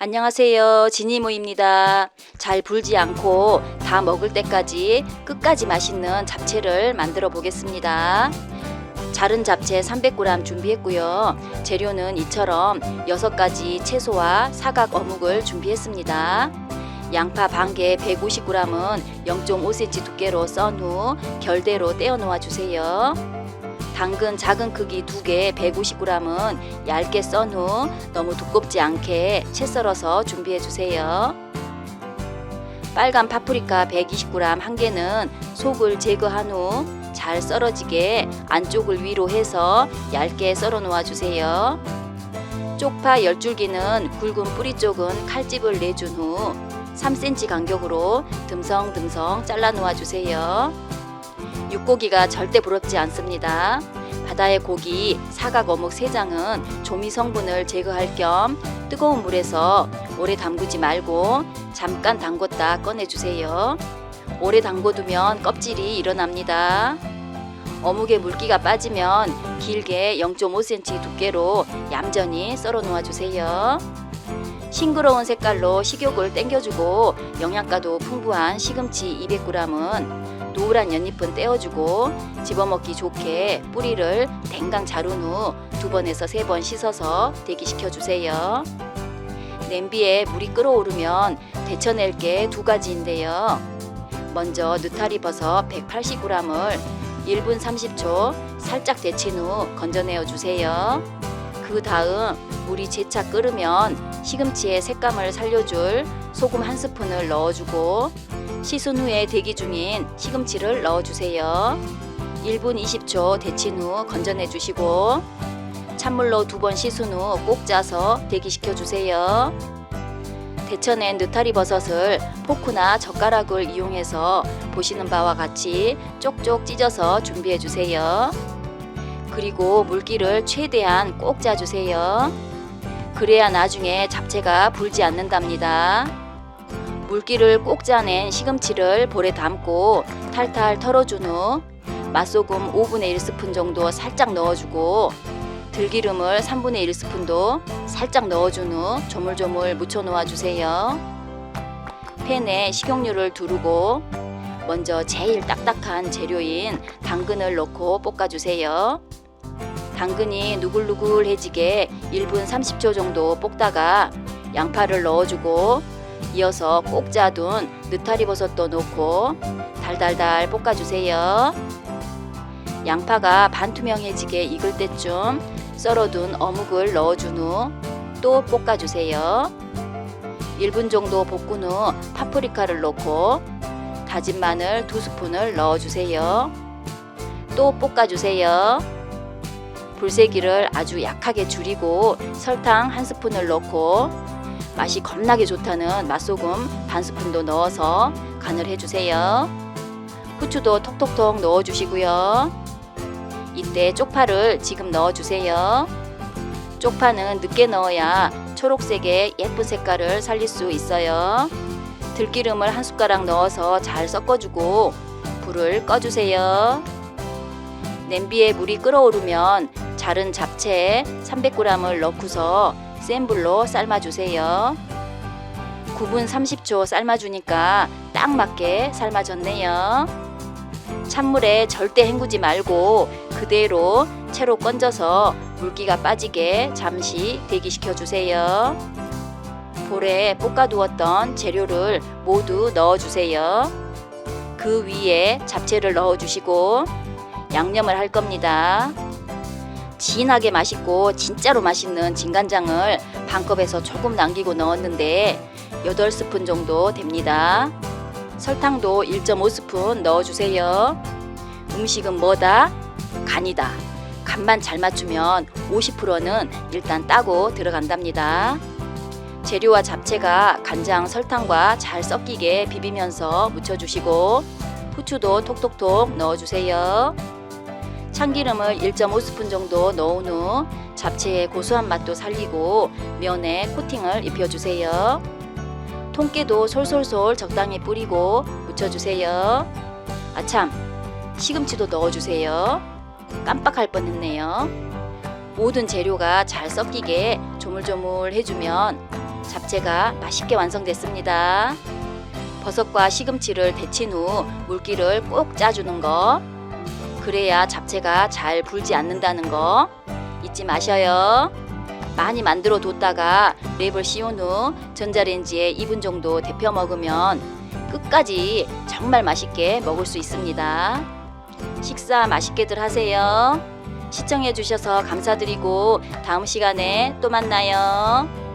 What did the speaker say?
안녕하세요. 지니모입니다. 잘 불지 않고 다 먹을 때까지 끝까지 맛있는 잡채를 만들어 보겠습니다. 자른 잡채 300g 준비했고요. 재료는 이처럼 6가지 채소와 사각 어묵을 준비했습니다. 양파 반개 150g은 0.5cm 두께로 썬 후 결대로 떼어 놓아 주세요. 당근 작은 크기 2개 150g은 얇게 썬 후 너무 두껍지 않게 채 썰어서 준비해 주세요. 빨간 파프리카 120g 한 개는 속을 제거한 후 잘 썰어지게 안쪽을 위로 해서 얇게 썰어 놓아 주세요. 쪽파 10줄기는 굵은 뿌리 쪽은 칼집을 내준 후 3cm 간격으로 듬성듬성 잘라 놓아 주세요. 육고기가 절대 부럽지 않습니다. 바다의 고기 사각 어묵 3장은 조미 성분을 제거할 겸 뜨거운 물에서 오래 담그지 말고 잠깐 담궜다 꺼내주세요. 오래 담궈두면 껍질이 일어납니다. 어묵에 물기가 빠지면 길게 0.5cm 두께로 얌전히 썰어 놓아 주세요. 싱그러운 색깔로 식욕을 땡겨주고 영양가도 풍부한 시금치 200g은 노란 연잎은 떼어주고 집어먹기 좋게 뿌리를 댕강 자른 후 두 번에서 세 번 씻어서 대기시켜 주세요. 냄비에 물이 끓어오르면 데쳐낼 게 두 가지인데요. 먼저 느타리 버섯 180g을 1분 30초 살짝 데친 후 건져내어 주세요. 그 다음 물이 재차 끓으면 시금치의 색감을 살려줄 소금 한 스푼을 넣어주고 씻은 후에 대기 중인 시금치를 넣어주세요. 1분 20초 데친 후 건져내 주시고 찬물로 두 번 씻은 후 꼭 짜서 대기시켜 주세요. 데쳐낸 느타리 버섯을 포크나 젓가락을 이용해서 보시는 바와 같이 쪽쪽 찢어서 준비해 주세요. 그리고 물기를 최대한 꼭 짜주세요. 그래야 나중에 잡채가 불지 않는답니다. 물기를 꼭 짜낸 시금치를 볼에 담고 탈탈 털어준 후 맛소금 5분의 1스푼 정도 살짝 넣어주고 들기름을 3분의 1스푼도 살짝 넣어준 후 조물조물 묻혀 놓아 주세요. 팬에 식용유를 두르고 먼저 제일 딱딱한 재료인 당근을 넣고 볶아주세요. 당근이 누글누글해지게 1분 30초 정도 볶다가 양파를 넣어주고 이어서 꼭 짜둔 느타리 버섯도 넣고 달달달 볶아주세요. 양파가 반투명해지게 익을 때쯤 썰어둔 어묵을 넣어준 후 또 볶아주세요. 1분 정도 볶은 후 파프리카를 넣고 다진 마늘 두 스푼을 넣어주세요. 또 볶아주세요. 불세기를 아주 약하게 줄이고 설탕 한 스푼을 넣고 맛이 겁나게 좋다는 맛소금 반 스푼도 넣어서 간을 해주세요. 후추도 톡톡톡 넣어주시고요. 이때 쪽파를 지금 넣어주세요. 쪽파는 늦게 넣어야 초록색의 예쁜 색깔을 살릴 수 있어요. 들기름을 한 숟가락 넣어서 잘 섞어주고 불을 꺼주세요. 냄비에 물이 끓어오르면 자른 잡채 300g을 넣고서 센 불로 삶아주세요. 9분 30초 삶아주니까 딱 맞게 삶아졌네요. 찬물에 절대 헹구지 말고 그대로 채로 건져서 물기가 빠지게 잠시 대기시켜 주세요. 볼에 볶아두었던 재료를 모두 넣어주세요. 그 위에 잡채를 넣어주시고 양념을 할 겁니다. 진하게 맛있고 진짜로 맛있는 진간장을 반컵에서 조금 남기고 넣었는데 8스푼 정도 됩니다. 설탕도 1.5스푼 넣어주세요. 음식은 뭐다? 간이다. 간만 잘 맞추면 50%는 일단 따고 들어간답니다. 재료와 잡채가 간장, 설탕과 잘 섞이게 비비면서 묻혀주시고 후추도 톡톡톡 넣어주세요. 참기름을 1.5스푼 정도 넣은 후 잡채의 고소한 맛도 살리고 면에 코팅을 입혀주세요. 통깨도 솔솔솔 적당히 뿌리고 묻혀주세요. 아참, 시금치도 넣어주세요. 깜빡할 뻔했네요. 모든 재료가 잘 섞이게 조물조물 해주면 잡채가 맛있게 완성됐습니다. 버섯과 시금치를 데친 후 물기를 꼭 짜주는 거. 그래야 잡채가 잘 불지 않는다는 거 잊지 마셔요. 많이 만들어 뒀다가 랩을 씌운 후 전자레인지에 2분 정도 데펴 먹으면 끝까지 정말 맛있게 먹을 수 있습니다. 식사 맛있게들 하세요. 시청해 주셔서 감사드리고 다음 시간에 또 만나요.